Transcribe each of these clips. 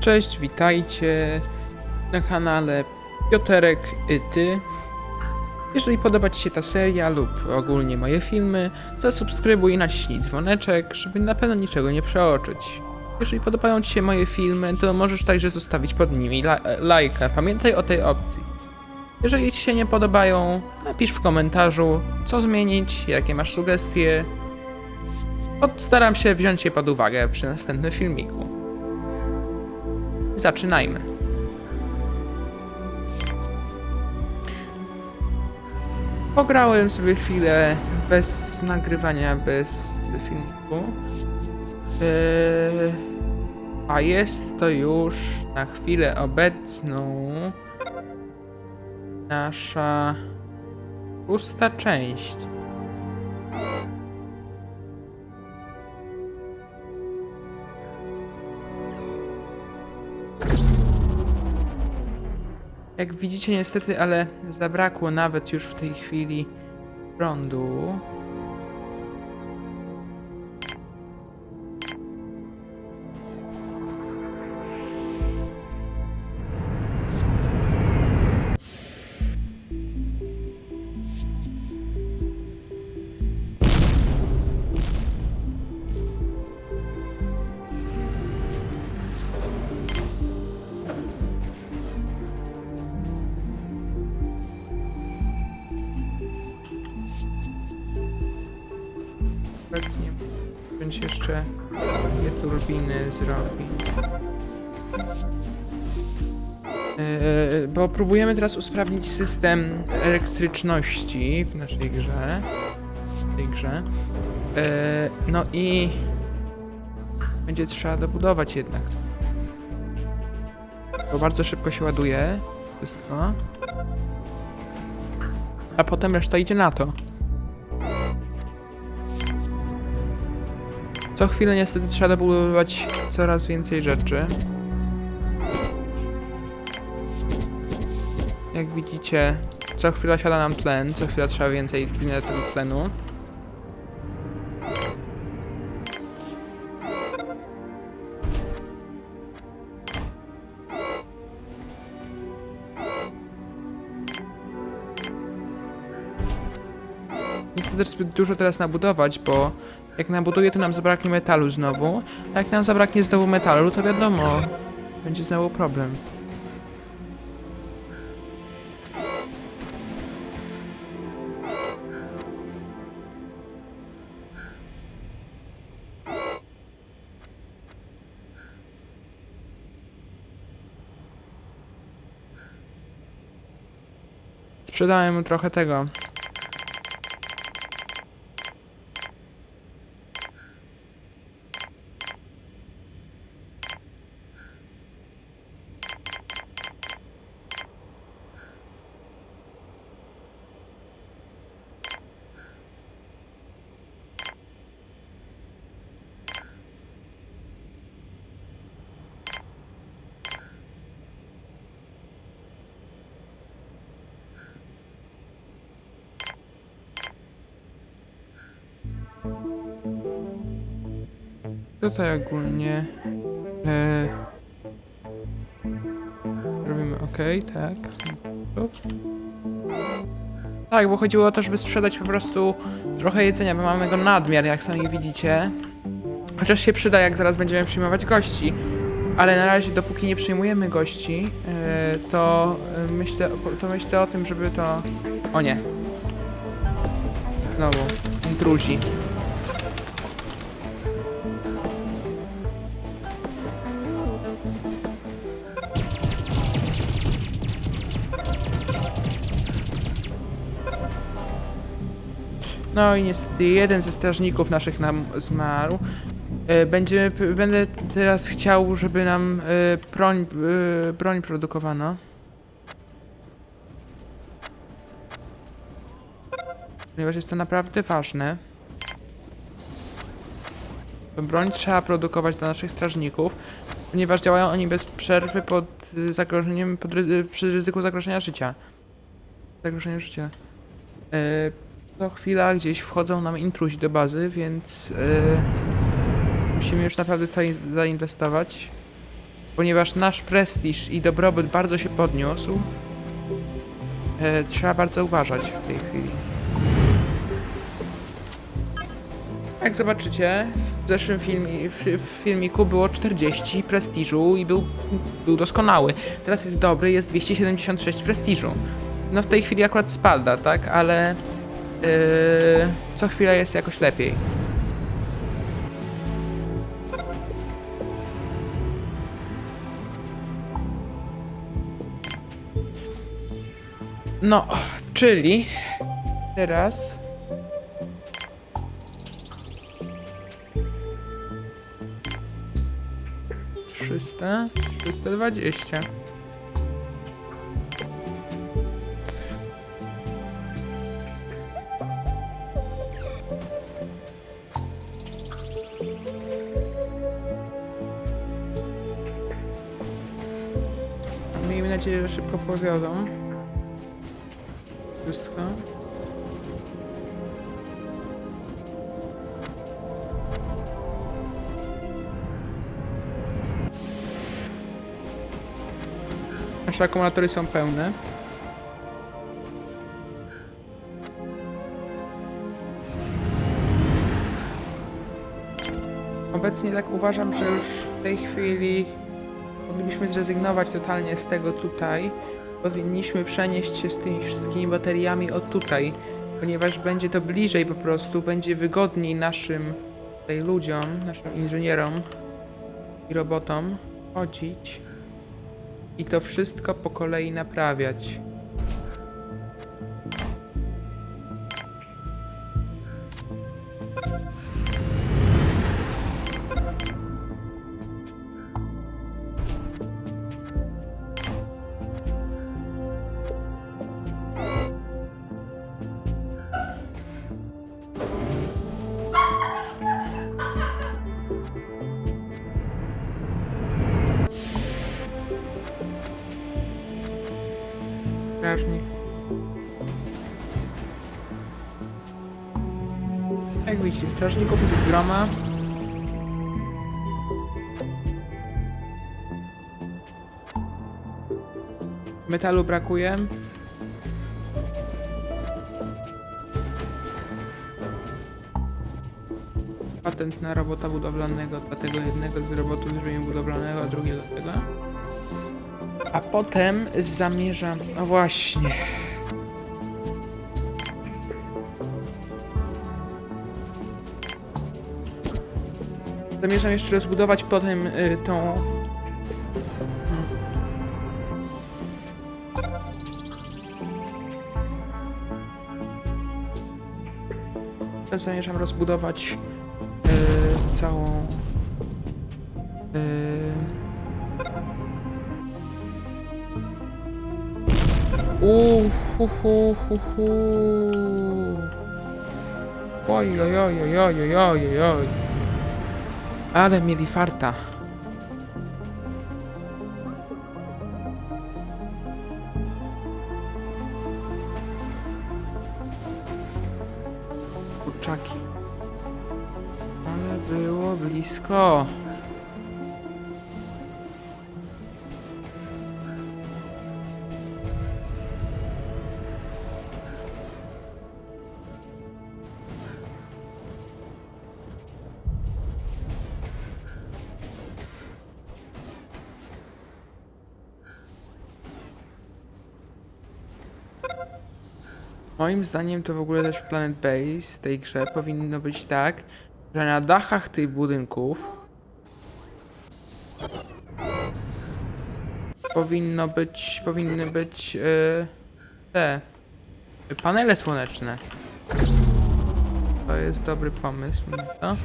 Cześć, witajcie na kanale Pioterek Ty. Jeżeli podoba Ci się ta seria lub ogólnie moje filmy, zasubskrybuj i naciśnij dzwoneczek, żeby na pewno niczego nie przeoczyć. Jeżeli podobają Ci się moje filmy, to możesz także zostawić pod nimi la- lajka. Pamiętaj o tej opcji. Jeżeli Ci się nie podobają, napisz w komentarzu, co zmienić, jakie masz sugestie. Postaram się wziąć je pod uwagę przy następnym filmiku. Zaczynajmy. Pograłem sobie chwilę bez nagrywania, bez filmiku. Eee, a jest to już na chwilę obecną nasza szósta część. Jak widzicie, niestety, ale zabrakło nawet już w tej chwili prądu. Jeszcze dwie turbiny zrobić. Eee, bo próbujemy teraz usprawnić system elektryczności w naszej grze. W tej grze. Eee, no i będzie trzeba dobudować jednak. Bo bardzo szybko się ładuje wszystko. A potem reszta idzie na to. Co chwilę niestety trzeba dobudowywać coraz więcej rzeczy. Jak widzicie, co chwila siada nam tlen, co chwila trzeba więcej tego tlenu. Nie chcę też zbyt dużo teraz nabudować, bo jak nabuduję, to nam zabraknie metalu znowu. A jak nam zabraknie znowu metalu, to wiadomo, będzie znowu problem. Sprzedałem trochę tego. Tutaj ogólnie e, robimy ok, tak. Tak, bo chodziło o to, żeby sprzedać po prostu trochę jedzenia, bo mamy go nadmiar, jak sami widzicie. Chociaż się przyda, jak zaraz będziemy przyjmować gości. Ale na razie, dopóki nie przyjmujemy gości, e, to e, myślę, to myślę o tym, żeby to... O nie. Znowu, intruzi. No i niestety jeden ze strażników naszych nam zmarł. E, Będziemy, będę teraz chciał, żeby nam e, broń, e, broń produkowano. Ponieważ jest to naprawdę ważne. Broń trzeba produkować dla naszych strażników, ponieważ działają oni bez przerwy pod zagrożeniem, pod, ry- przy ryzyku zagrożenia życia. Zagrożenia życia. E, co chwila gdzieś wchodzą nam intruzi do bazy, więc yy, musimy już naprawdę tutaj zainwestować. ponieważ nasz prestiż i dobrobyt bardzo się podniósł, e, trzeba bardzo uważać w tej chwili. Jak zobaczycie, w zeszłym filmie, w, w filmiku było 40 prestiżu i był, był doskonały. Teraz jest dobry, jest 276 prestiżu. No w tej chwili akurat spada, tak? Ale co chwilę jest jakoś lepiej. No, czyli teraz trzysta, trzysta dwadzieścia. Nadzieję, że szybko powiodą. Wszystko. Nasze akumulatory są pełne. Obecnie tak uważam, że już w tej chwili moglibyśmy zrezygnować totalnie z tego tutaj. Powinniśmy przenieść się z tymi wszystkimi bateriami od tutaj, ponieważ będzie to bliżej po prostu, będzie wygodniej naszym tutaj ludziom, naszym inżynierom i robotom chodzić i to wszystko po kolei naprawiać. Strażników jest groma. Metalu brakuje. Patent na robota budowlanego dla tego jednego z robotów zrobienia budowlanego, a drugiego tego. A potem zamierzam. No właśnie. zamierzam jeszcze rozbudować potem y, tą... Hmm. Zamierzam rozbudować y, całą... Y... Uhuhuhuhu. Oj, oj, oj, oj, oj, oj, oj. Ale mieli farta. Kurczaki. Ale było blisko. Moim zdaniem to w ogóle też w Planet Base, tej grze, powinno być tak, że na dachach tych budynków powinno być, powinny być e, te panele słoneczne. To jest dobry pomysł na to.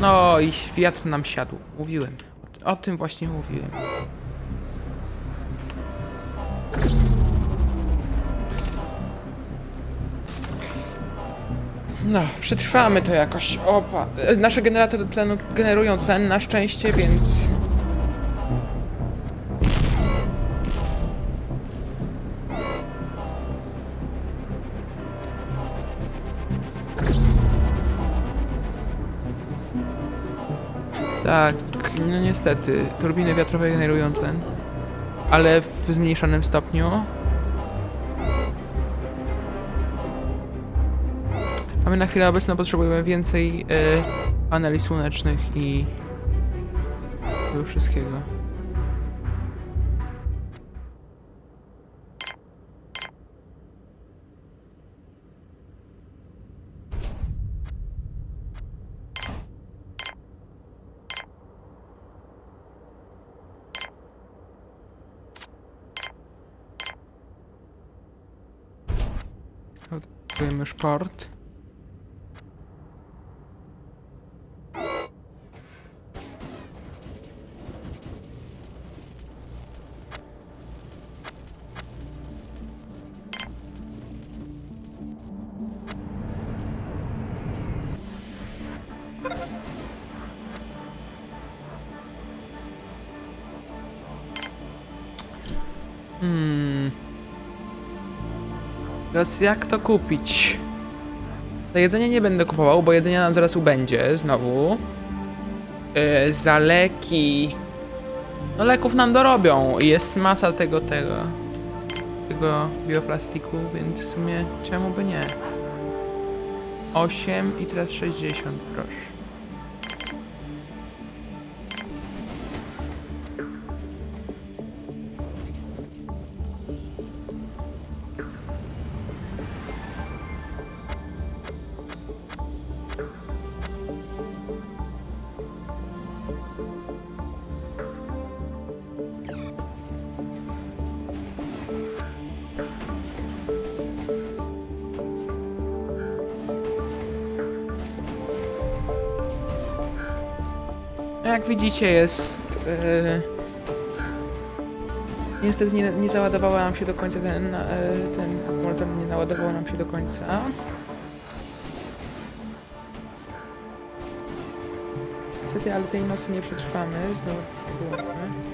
No i wiatr nam siadł, mówiłem. O, o tym właśnie mówiłem. No, przetrwamy to jakoś. Opa. E, Nasze generatory tlenu generują tlen na szczęście, więc. Tak. no niestety, turbiny wiatrowe generują tlen, ale w zmniejszonym stopniu. My na chwilę obecną potrzebujemy więcej e, paneli słonecznych i tego wszystkiego. Odblokujemy szport. Hmm. Teraz jak to kupić? Za jedzenie nie będę kupował, bo jedzenia nam zaraz ubędzie znowu. Yy, za leki. No leków nam dorobią. Jest masa tego, tego. Tego bioplastiku, więc w sumie czemu by nie? 8 i teraz 60, proszę. Jak widzicie jest... Yy... Niestety nie, nie załadowała nam się do końca ten, yy, ten akumulator, nie naładował nam się do końca. Niestety, ale tej nocy nie przetrwamy, znowu próbujemy.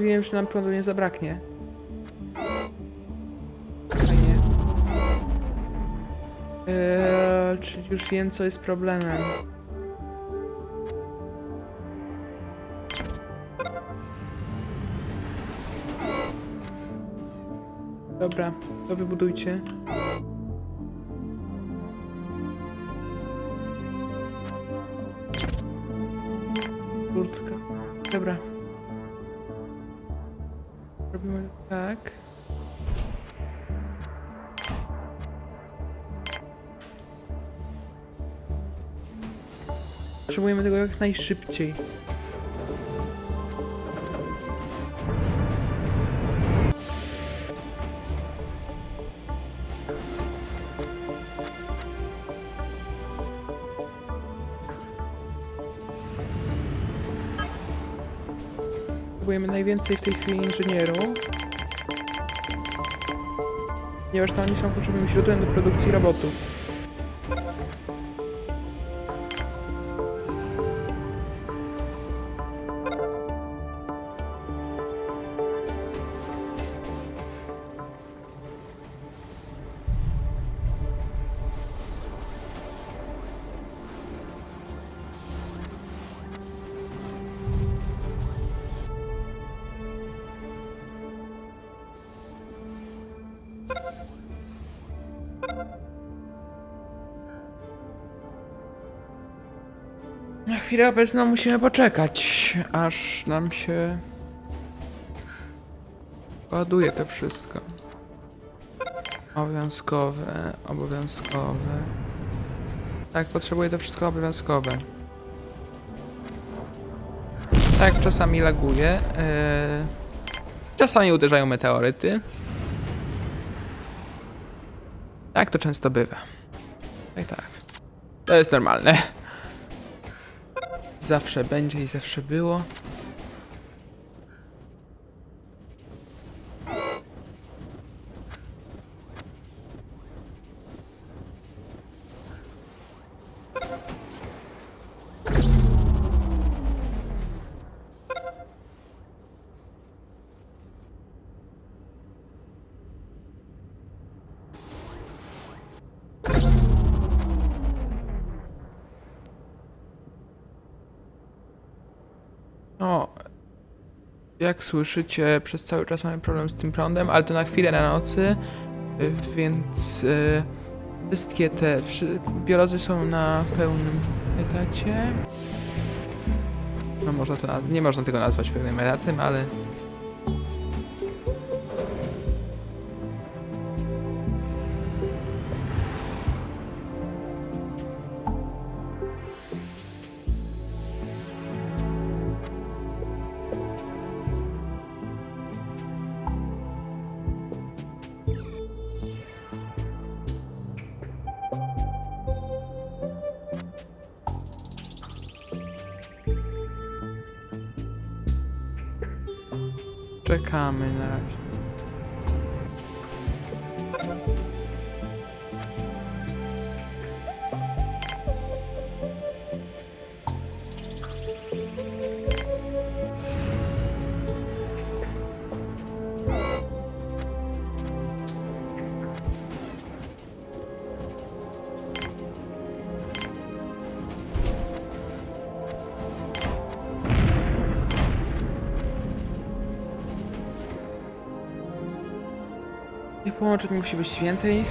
Mówiłem, że nam prądu nie zabraknie. Fajnie. Eee, czyli już wiem, co jest problemem. Dobra, to wybudujcie. Kurtka. Dobra. Potrzebujemy tego jak najszybciej. Potrzebujemy najwięcej w tej chwili inżynierów. Ponieważ to oni są kluczowym źródłem do produkcji robotów. Chwilę obecną musimy poczekać, aż nam się ładuje to wszystko. Obowiązkowe, obowiązkowe. Tak, potrzebuję to wszystko obowiązkowe. Tak, czasami laguje. Yy... Czasami uderzają meteoryty. Tak to często bywa. Tak, tak. To jest normalne. Zawsze będzie i zawsze było. Jak słyszycie, przez cały czas mamy problem z tym prądem, ale to na chwilę na nocy, więc y, wszystkie te biolodzy są na pełnym etacie. No można to, nie można tego nazwać pełnym etatem, ale połączeń musi być więcej.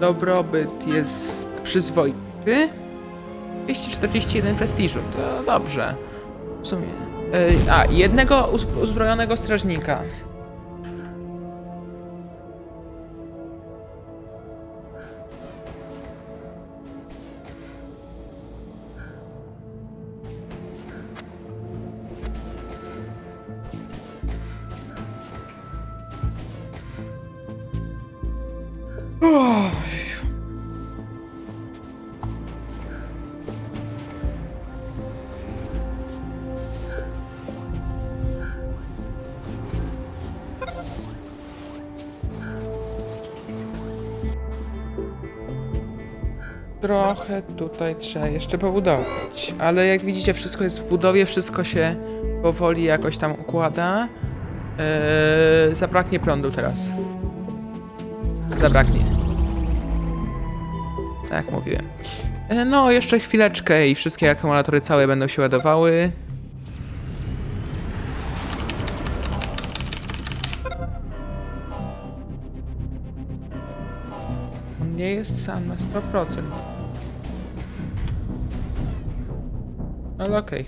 Dobrobyt jest przyzwoity. 241 prestiżu, to dobrze. W sumie. Ej, A, jednego uz- uzbrojonego strażnika. Trochę tutaj trzeba jeszcze pobudować, ale jak widzicie wszystko jest w budowie, wszystko się powoli jakoś tam układa. Eee, zabraknie prądu teraz. Zabraknie. Tak mówiłem. E, No, jeszcze chwileczkę i wszystkie akumulatory całe będą się ładowały. Nie jest sam na 100%. Ale okej.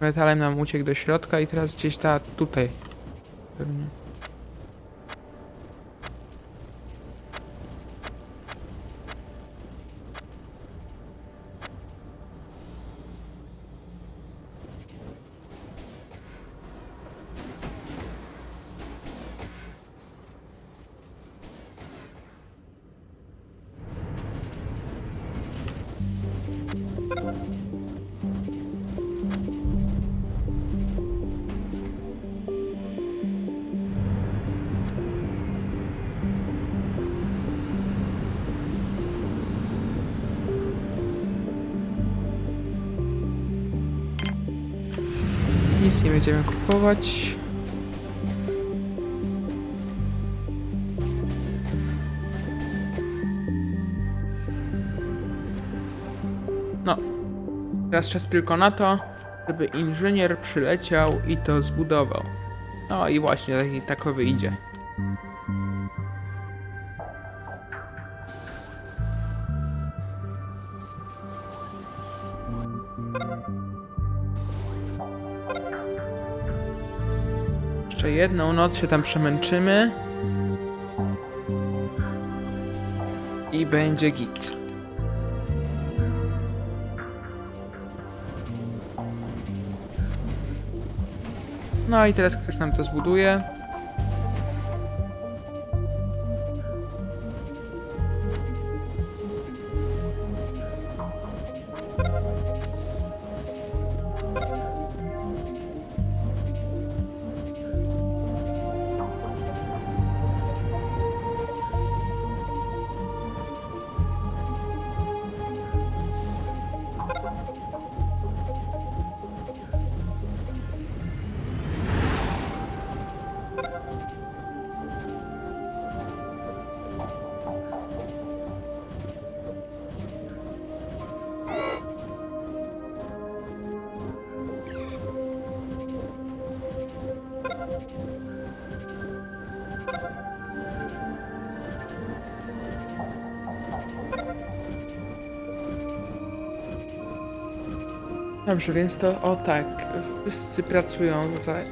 Metalem nam uciekł do środka i teraz gdzieś ta tutaj. Pewnie. Nic nie będziemy kupować. No. Teraz czas tylko na to, żeby inżynier przyleciał i to zbudował. No i właśnie taki takowy idzie. Jedną noc się tam przemęczymy. I będzie git. No i teraz ktoś nam to zbuduje. Dobrze, więc to o tak. Wszyscy pracują tutaj.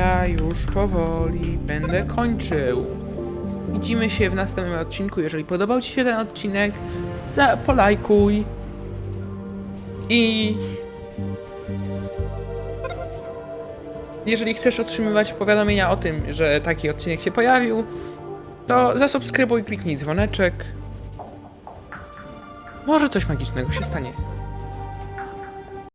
Ja już powoli będę kończył. Widzimy się w następnym odcinku. Jeżeli podobał Ci się ten odcinek, polajkuj. I jeżeli chcesz otrzymywać powiadomienia o tym, że taki odcinek się pojawił, to zasubskrybuj, kliknij dzwoneczek. Może coś magicznego się stanie.